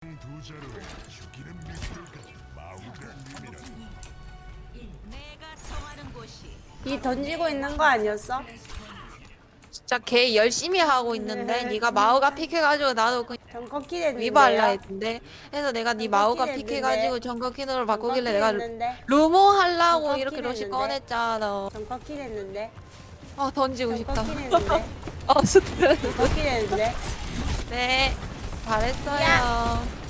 두 자루에 죽이는 가진 마우드님이라 내가 정하는 곳이 이 던지고 있는 거 아니었어? 진짜 걔 열심히 하고 있는데 네. 네가 마우가 픽해가지고 나도 그전 꺾기 됐는데. 위바할라 했는데 그래서 내가 네전 마우가 픽해가지고 됐는데. 전거 키너로 바꾸길래 내가 했는데. 루모 하려고 전 이렇게 됐는데. 꺼냈잖아 전 꺾기 됐는데. 아 던지고 전 싶다 꺾기 됐는데. 어 스트레스 전 꺾기 됐는데. 네 잘했어요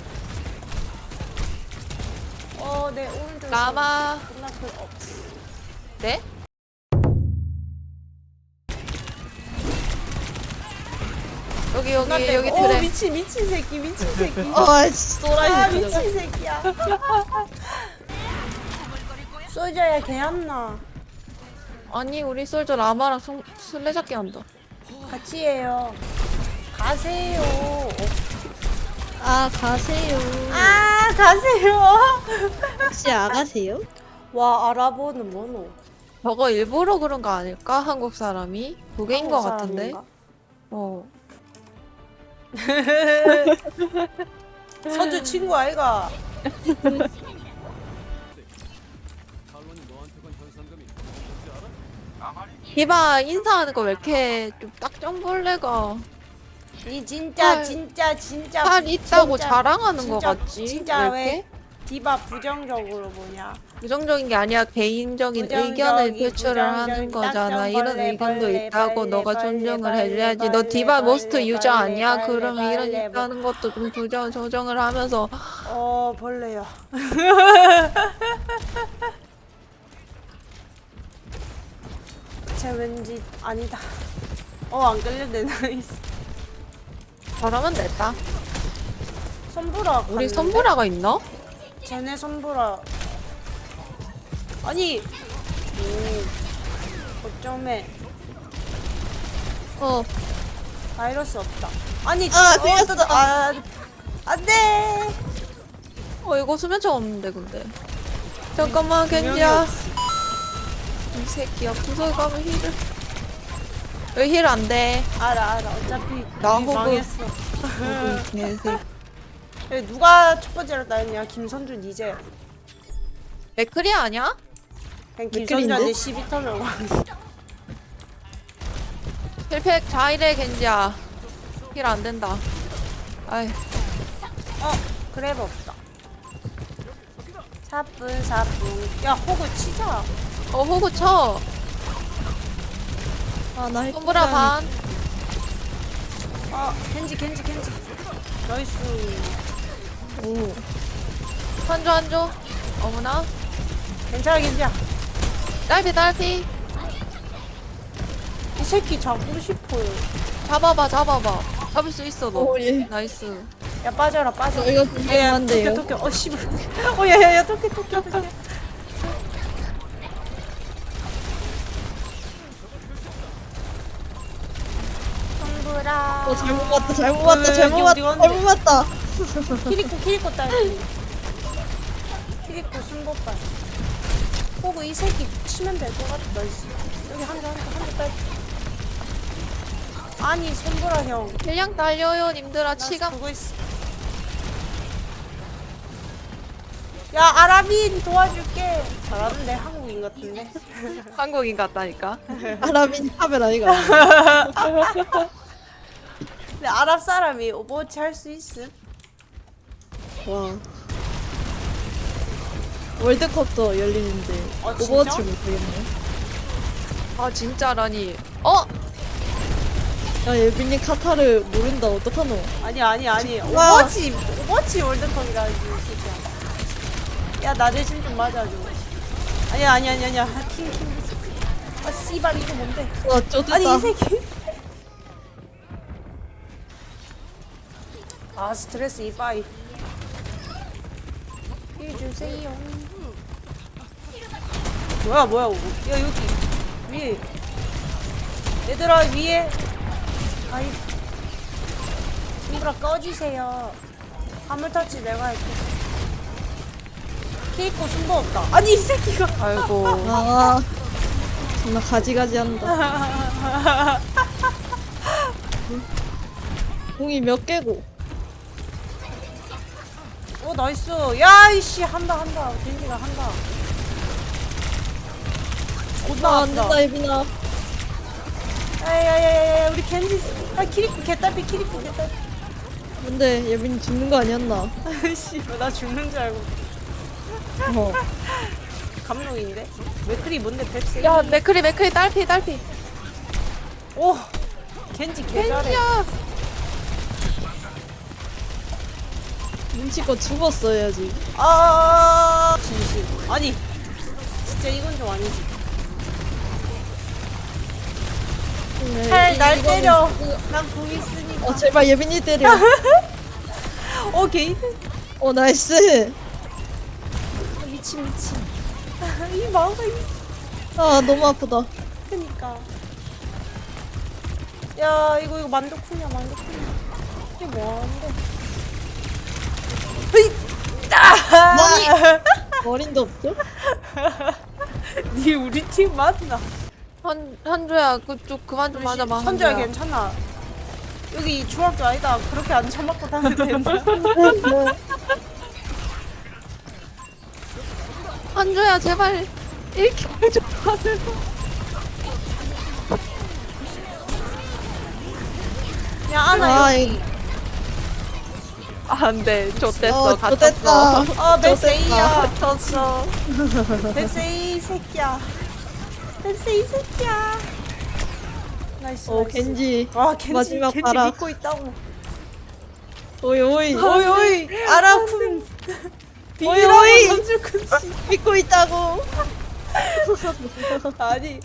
어, 내 오른쪽. 라마 큰. 어. 네? 여기 여기 존나 여기. 오, 트랩 미친 미친 새끼 미친 새끼. 아이씨 아 또라이 미친 새끼야. 소저야 개안나. 아니 우리 솔저 라마랑 송, 술래잡기 한다 같이 해요. 가세요. 어. 아 가세요 아 가세요. 혹시 아가세요? 와 아랍어는 뭐노? 저거 일부러 그런 거 아닐까? 한국 사람이? 그게인 거 한국 같은데? 사람인가? 어 서주 친구 아이가. 디바 인사하는 거 왜 이렇게 좀 딱정벌레가 이 진짜 헐. 진짜 진짜 팔 있다고 진짜, 자랑하는 거 진짜, 같지? 진짜 왜 이렇게? 디바 부정적으로 보냐? 부정적인 게 아니라 개인적인 부정적인, 의견을 표출을 하는 부정적인 거잖아. 이런 의견도 벌레, 있다고 벌레, 너가 벌레, 존중을 벌레, 해줘야지. 너 벌레, 디바 모스트 유저 벌레, 아니야? 벌레, 그러면 이런 벌레, 있다는 것도 좀 부정 조정을 하면서 어 벌레야. 쟤 왠지 아니다. 어안 끌렸네 나이스. 잘하면 됐다. 손보라. 우리 갔는데? 선보라가 있나? 쟤네 손보라. 아니. 오. 어쩌면 어. 바이러스 없다. 아니 아, 어. 또- 아, 안돼. 어 이거 수면차 없는데 근데. 잠깐만 겐지야. 이 새끼야 구석에 가면 힐을. 여기 힐 안 돼. 알아 알아. 어차피 나 우리 호구. 망했어. 여기 누가 첫 번째로 따였냐? 김선준 이제. 맥크리 아니야? 그냥 몇 김선준한테? 시비 털려고. 힐팩 자이래 겐지야. 힐 안 된다. 아이. 어 그래브 없다. 사뿐 사뿐. 야 호구 치자. 어 호구 쳐. 아나 손보라 반. 어 겐지 겐지 겐지. 나이스. 오 한조 한조. 어머나. 괜찮아 겐지야. 딸피 딸피. 이 새끼 잡고 싶어요. 잡아봐 잡아봐. 잡을 수 있어 너. 오, 예. 나이스. 야 빠져라 빠져. 어, 이거 야야 궁금한데요. 토끼 토끼. 어 씨발. 어 야야야 토끼 토끼 토끼. 손보라. 어 잘못 봤다 잘못 봤다 왜, 잘못 봤다 갔는데? 잘못 봤다 키리코 키리코 딸기 키리코 순보빨 호구 이 새끼 치면 될 것 같다 씨. 여기 한 대 한 대 한대 딸기 아니 손보라 형 힐량 딸려요 님들아 나 치감. 그거 있어 야 아라빈 도와줄게 잘하는데 한국인 같은데 한국인 같다니까. 아라빈 카멜 아이가 근데 아랍 사람이 오버워치 할 수 있음? 와. 월드컵도 열리는데 어, 진짜? 오버워치 못하겠네. 아 진짜라니. 어? 야 예빈이 카타르 모른다. 어떡하노? 아니 아니 아니. 와. 오버워치 오버워치 월드컵이라 이 새끼야 야나 대신 좀 맞아줘. 아니야 아니 아니 아니야. 킹킹. 아 씨발 이거 뭔데? 와 쪼들다 아니 이 새끼 아 스트레스 이빠이. 해주세요. 뭐야 뭐야 야 여기 위에. 얘들아 위에. 아이. 친구라 꺼주세요. 화물 터치 내가 할게. 케이크 순보 없다. 아니 이 새끼가. 아이고. 아 정말 가지가지 한다. 공이 몇 개고 어 나이스. 야 이씨 한다 한다. 겐지가 한다. 존나 아, 안 한다. 된다, 예빈아. 야야야야 우리 겐지 아 키리프 개딸피 키리프 개딸피. 근데 예빈이 죽는 거 아니었나? 아이씨 나 죽는 줄 알고. 어. 감동인데? 맥크리 뭔데 백세 야 맥크리 맥크리 딸피 딸피. 오 겐지 개잘해. 겐지야 눈치껏 죽었어야지. 아 진심. 아니 진짜 이건 좀 아니지. 네, 잘 날 이거는- 때려. 난공 있으니까. 어, 제발 예빈이 때려. 어 게이드 어, 나이스. 아, 미친 미친. 이 마우가 이. 아, 너무 아프다. 그니까. 야 이거 이거 만두쿠냐 만두쿠냐 이게 뭐하는데 으이 아! 어린도 없죠? 니 우리 팀 맞나? 한 한조야 그쪽 그만 좀 맞아 봐 선주야 괜찮아 여기 중학교 아니다 그렇게 안 처맞고 다니면 된다 한조야 제발 1킬 좀 받을 야 아나 아, 여기 안돼 좆됐어 어, 갇혔어. 어 백세이야 갇혔어 백세이 새끼야 백세이 새끼야 나이스 어, 나이스. 겐지. 와 겐지 마지막 겐지 봐라. 믿고 있다고 오이, 오이. 오이 오이 아라쿤 오이, 비밀하고 오이. 씨 믿고 있다고. 아니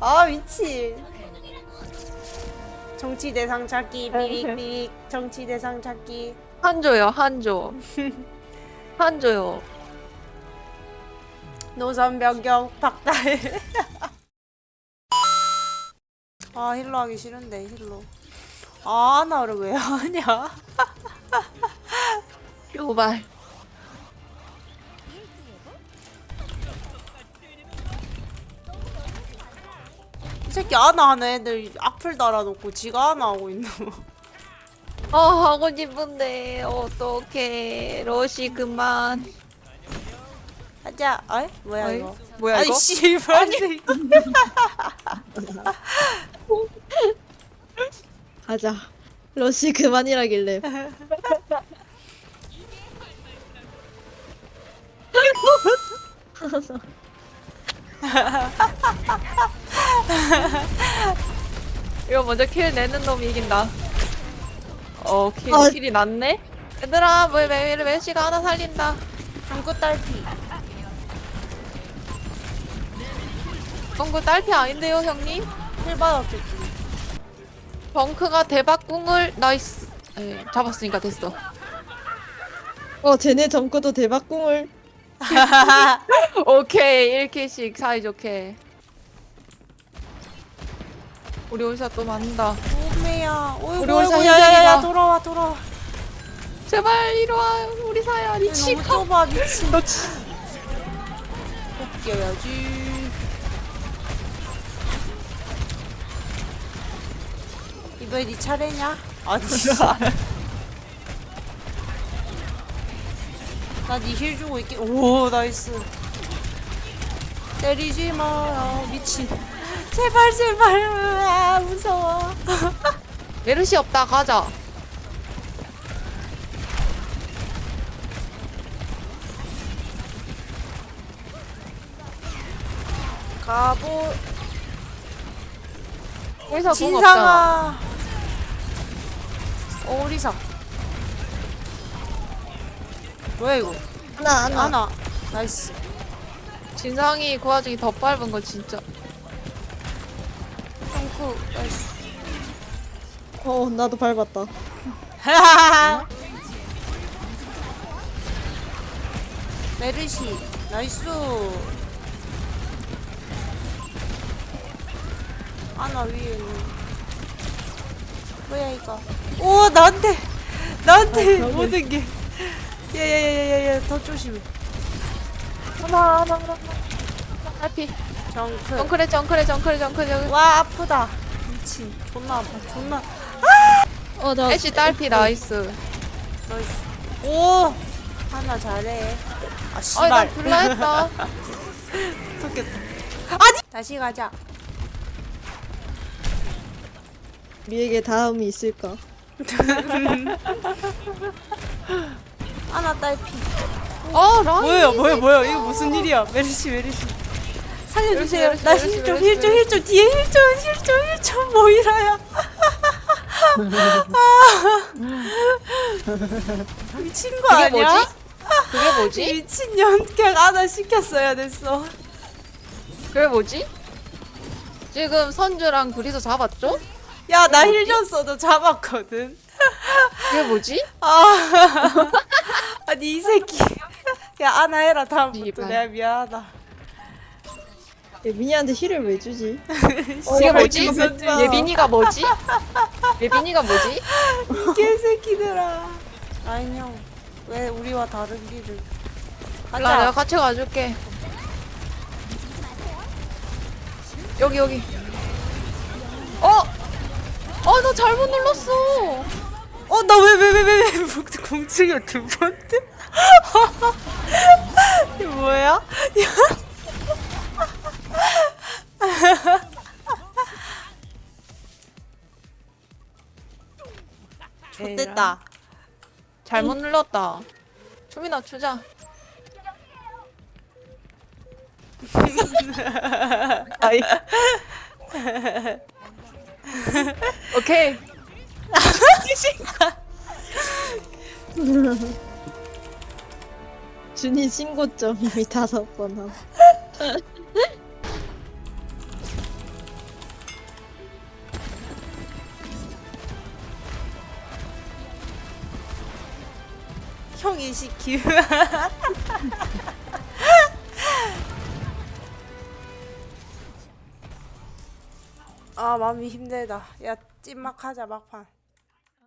아 미친 정치 대상 찾기 삐릭삐릭 정치 대상 찾기 한조요 한조. 한조요. 노선 변경 박탈. 아 힐러 하기 싫은데 힐러. 아 나를 왜 하냐? 요발. 이 새끼 아나 하는 애들 악플 달아놓고 지가 아나 하고 있노 아 하고 싶은데 어떡해 러시 그만 하자 어이? 뭐야 어이? 이거 뭐야 아이 이거? 씨발 가자. 러시 그만이라길래. 이거 먼저 킬 내는 놈이 이긴다 어 킬, 아. 킬이 났네? 얘들아 뭐 매, 매, 매시가 하나 살린다 장구 딸피 덩그 딸피 아닌데요 형님? 힐 받았겠지 벙크가 대박궁을 나이스 에, 잡았으니까 됐어 어, 쟤네 정크도 대박궁을. 오케이 1킬씩 사이좋게 우리 올사 또 맞는다 어이구 우리 월사 어이구 야야야. 돌아와 돌아와. 제발 이리 와 우리 사야 너무 미치고 좁아 미친. 너 치... 벗겨야지. 이번에 네 차례냐? 아니 나니힐 주고 있게. 오 나이스. 때리지 마라 미친. 제발 제발. 아 무서워 메르시 없다 가자. 가보. 없잖아 진상아. 어 오리사. 뭐야 이거? 하나, 하나. 아나. 나이스. 진상이 그 와중에 더 밟은 거 진짜. 덩크 나이스 어, 나도 밟았다. 메르시 나이스. 아나 위에 있네. 뭐야 이거? 오 나한테 나한테 아, 모든 게. 야야야야야 더 조심해. 하나 하나 하나 딸피. 정크. 정크레 정크레 정크레 정크레 정크레. 와 아프다 미친 존나 아파 존나 어, 나. 애쉬 딸피 나이스 나이스 오 하나 잘해. 아 아나 씨발. 불라 했다. 좋겠다. 아니. 다시 가자. 미에게 다음이 있을까? 하나 딸피. 어 라인. 뭐예요, 뭐예요, 뭐예요? 이거 무슨 일이야? 메르시, 메르시. 살려주세요. 메르시, 나 메르시, 힐 좀, 메르시, 힐 좀, 힐 좀, 뒤에 힐 좀, 힐 좀, 힐 좀, 모이라야. 아. 미친 거 그게 아니야? 뭐지? 그게 뭐지? 미친 연객 하나 시켰어야 됐어. 그게 뭐지? 지금 선주랑 둘이서 잡았죠? 야, 나힐 줬어도 잡았거든. 그게 뭐지? 아, 아니 이 새끼. 야, 아나 해라 다음부터. 내가 미안하다. 얘 미니한테 힐을 왜 주지? 어, 뭐지? 뺐다. 얘 미니가 뭐지? 얘 미니가 뭐지? 개새끼들아. 아니 형, 왜 우리와 다른 길을? 나 내가 가자. 같이 가줄게. 여기 여기. 어? 어, 나 잘못 눌렀어. 어, 나 왜 왜 왜 왜왜 공중에 두 번째? 이게 뭐야? 좋됐다. 잘못 눌렀다. 춤이나 추자. 아이. 오케이. 준이 신고점 이미 다섯 번 함. 형 이 시키. 아 마음이 힘들다. 야 찐막 하자 막판.